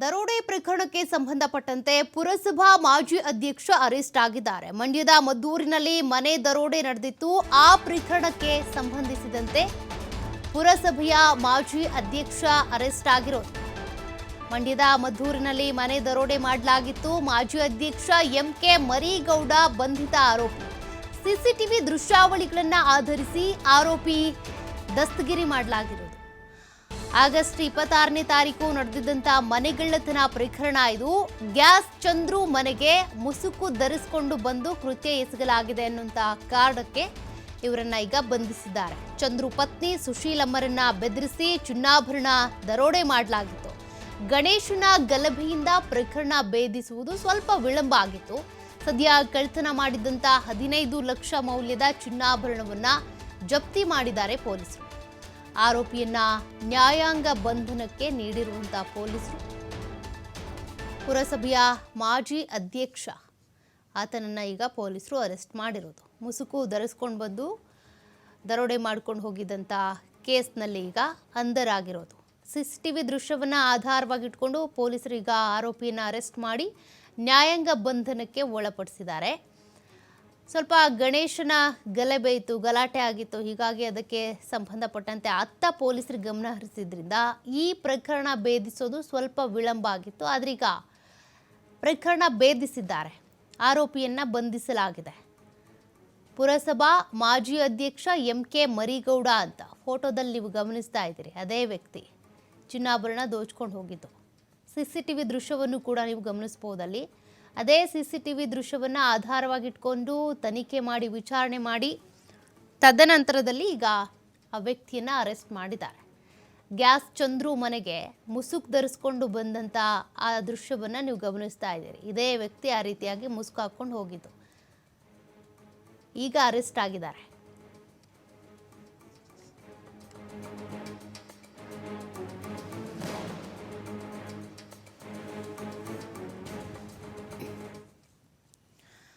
ದರೋಡೆ ಪ್ರಕರಣಕ್ಕೆ ಸಂಬಂಧಪಟ್ಟಂತೆ ಪುರಸಭಾ ಮಾಜಿ ಅಧ್ಯಕ್ಷ ಅರೆಸ್ಟ್ ಆಗಿದ್ದಾರೆ. ಮಂಡ್ಯದ ಮದ್ದೂರಿನಲ್ಲಿ ಮನೆ ದರೋಡೆ ನಡೆದಿತ್ತು. ಆ ಪ್ರಕರಣಕ್ಕೆ ಸಂಬಂಧಿಸಿದಂತೆ ಪುರಸಭೆಯ ಮಾಜಿ ಅಧ್ಯಕ್ಷ ಅರೆಸ್ಟ್ ಆಗಿರೋದು. ಮಂಡ್ಯದ ಮದ್ದೂರಿನಲ್ಲಿ ಮನೆ ದರೋಡೆ ಮಾಡಲಾಗಿತ್ತು. ಮಾಜಿ ಅಧ್ಯಕ್ಷ ಎಂ ಕೆ ಮರೀಗೌಡ ಬಂಧಿತ ಆರೋಪಿ. ಸಿಸಿಟಿವಿ ದೃಶ್ಯಾವಳಿಗಳನ್ನು ಆಧರಿಸಿ ಆರೋಪಿ ದಸ್ತಗಿರಿ ಮಾಡಲಾಗಿರೋದು. ಆಗಸ್ಟ್ ಇಪ್ಪತ್ತಾರನೇ ತಾರೀಕು ನಡೆದಿದ್ದಂತ ಮನೆಗಳ್ಳತನ ಪ್ರಕರಣ ಇದು. ಗ್ಯಾಸ್ ಚಂದ್ರು ಮನೆಗೆ ಮುಸುಕು ಧರಿಸಿಕೊಂಡು ಬಂದು ಕೃತ್ಯ ಎಸಗಲಾಗಿದೆ ಅನ್ನುವಂತ ಕಾರಣಕ್ಕೆ ಇವರನ್ನ ಈಗ ಬಂಧಿಸಿದ್ದಾರೆ. ಚಂದ್ರು ಪತ್ನಿ ಸುಶೀಲಮ್ಮರನ್ನ ಬೆದರಿಸಿ ಚಿನ್ನಾಭರಣ ದರೋಡೆ ಮಾಡಲಾಗಿತ್ತು. ಗಣೇಶನ ಗಲಭೆಯಿಂದ ಪ್ರಕರಣ ಭೇದಿಸುವುದು ಸ್ವಲ್ಪ ವಿಳಂಬ ಆಗಿತ್ತು. ಸದ್ಯ ಕಳ್ತನ ಮಾಡಿದಂತ ಹದಿನೈದು ಲಕ್ಷ ಮೌಲ್ಯದ ಚಿನ್ನಾಭರಣವನ್ನ ಜಪ್ತಿ ಮಾಡಿದ್ದಾರೆ ಪೊಲೀಸರು. ಆರೋಪಿಯನ್ನ ನ್ಯಾಯಾಂಗ ಬಂಧನಕ್ಕೆ ನೀಡಿರುವಂತಹ ಪೊಲೀಸರು. ಪುರಸಭೆಯ ಮಾಜಿ ಅಧ್ಯಕ್ಷ, ಆತನನ್ನ ಈಗ ಪೊಲೀಸರು ಅರೆಸ್ಟ್ ಮಾಡಿರೋದು. ಮುಸುಕು ಧರಿಸ್ಕೊಂಡು ಬಂದು ದರೋಡೆ ಮಾಡ್ಕೊಂಡು ಹೋಗಿದ್ದಂಥ ಕೇಸ್ನಲ್ಲಿ ಈಗ ಅಂಧರಾಗಿರೋದು. ಸಿ ಸಿ ಟಿ ವಿ ದೃಶ್ಯವನ್ನು ಆಧಾರವಾಗಿಟ್ಕೊಂಡು ಪೊಲೀಸರು ಈಗ ಆರೋಪಿಯನ್ನು ಅರೆಸ್ಟ್ ಮಾಡಿ ನ್ಯಾಯಾಂಗ ಬಂಧನಕ್ಕೆ ಒಳಪಡಿಸಿದ್ದಾರೆ. ಸ್ವಲ್ಪ ಗಣೇಶನ ಗಲಭೆ ಇತ್ತು ಗಲಾಟೆ ಆಗಿತ್ತು. ಹೀಗಾಗಿ ಅದಕ್ಕೆ ಸಂಬಂಧಪಟ್ಟಂತೆ ಅತ್ತ ಪೊಲೀಸರು ಗಮನ ಹರಿಸಿದ್ರಿಂದ ಈ ಪ್ರಕರಣ ಭೇದಿಸೋದು ಸ್ವಲ್ಪ ವಿಳಂಬ ಆಗಿತ್ತು. ಆದ್ರೀಗ ಪ್ರಕರಣ ಭೇದಿಸಿದ್ದಾರೆ. ಆರೋಪಿಯನ್ನು ಬಂಧಿಸಲಾಗಿದೆ. ಪುರಸಭಾ ಮಾಜಿ ಅಧ್ಯಕ್ಷ ಎಂ ಕೆ ಮರಿಗೌಡ ಅಂತ ಫೋಟೋದಲ್ಲಿ ನೀವು ಗಮನಿಸ್ತಾ ಇದ್ದೀರಿ. ಅದೇ ವ್ಯಕ್ತಿ ಚಿನ್ನಾಭರಣ ದೋಚ್ಕೊಂಡು ಹೋಗಿದ್ದು. ಸಿ ಸಿ ಟಿ ವಿ ದೃಶ್ಯವನ್ನು ಕೂಡ ನೀವು ಗಮನಿಸ್ಬೋದಲ್ಲಿ ಅದೇ ಸಿ ಸಿ ಟಿ ವಿ ದೃಶ್ಯವನ್ನು ಆಧಾರವಾಗಿಟ್ಕೊಂಡು ತನಿಖೆ ಮಾಡಿ, ವಿಚಾರಣೆ ಮಾಡಿ ತದನಂತರದಲ್ಲಿ ಈಗ ಆ ವ್ಯಕ್ತಿಯನ್ನು ಅರೆಸ್ಟ್ ಮಾಡಿದ್ದಾರೆ. ಗ್ಯಾಸ್ ಚಂದ್ರು ಮನೆಗೆ ಮುಸುಕ್ ಧರಿಸ್ಕೊಂಡು ಬಂದಂಥ ಆ ದೃಶ್ಯವನ್ನು ನೀವು ಗಮನಿಸ್ತಾ ಇದ್ದೀರಿ. ಇದೇ ವ್ಯಕ್ತಿ ಆ ರೀತಿಯಾಗಿ ಮುಸುಕು ಹಾಕ್ಕೊಂಡು ಹೋಗಿದ್ದು. ಈಗ ಅರೆಸ್ಟ್ ಆಗಿದ್ದಾರೆ.